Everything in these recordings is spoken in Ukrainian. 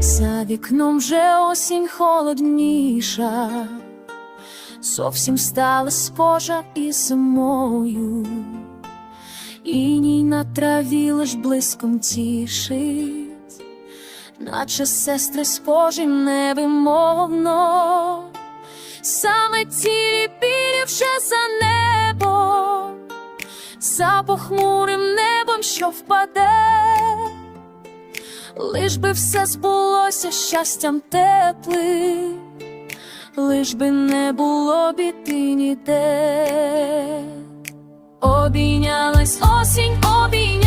за вікном вже осінь холодніша, зовсім стала схожа і зимою, іній на траві лиш блиском тішить, наче сестри схожі невимовно, саме білі вже за небом, за похмурим небом, що впаде. Лиш би все збулося щастям теплим, лиш би не було біди ніде. Обійнялась. Осінь, обійнялась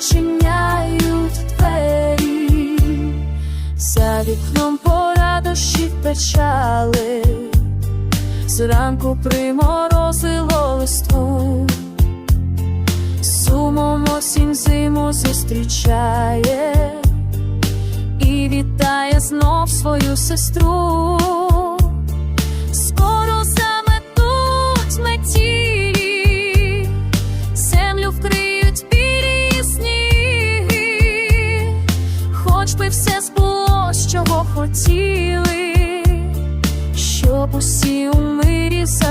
відчиняють двері, за вікном пора дощі печали, зранку приморозило листву, сумом осінь зиму зустрічає. І вітає знов свою сестру. Хоч би все збулось, чого хотіли, щоб усі у мирі зажили.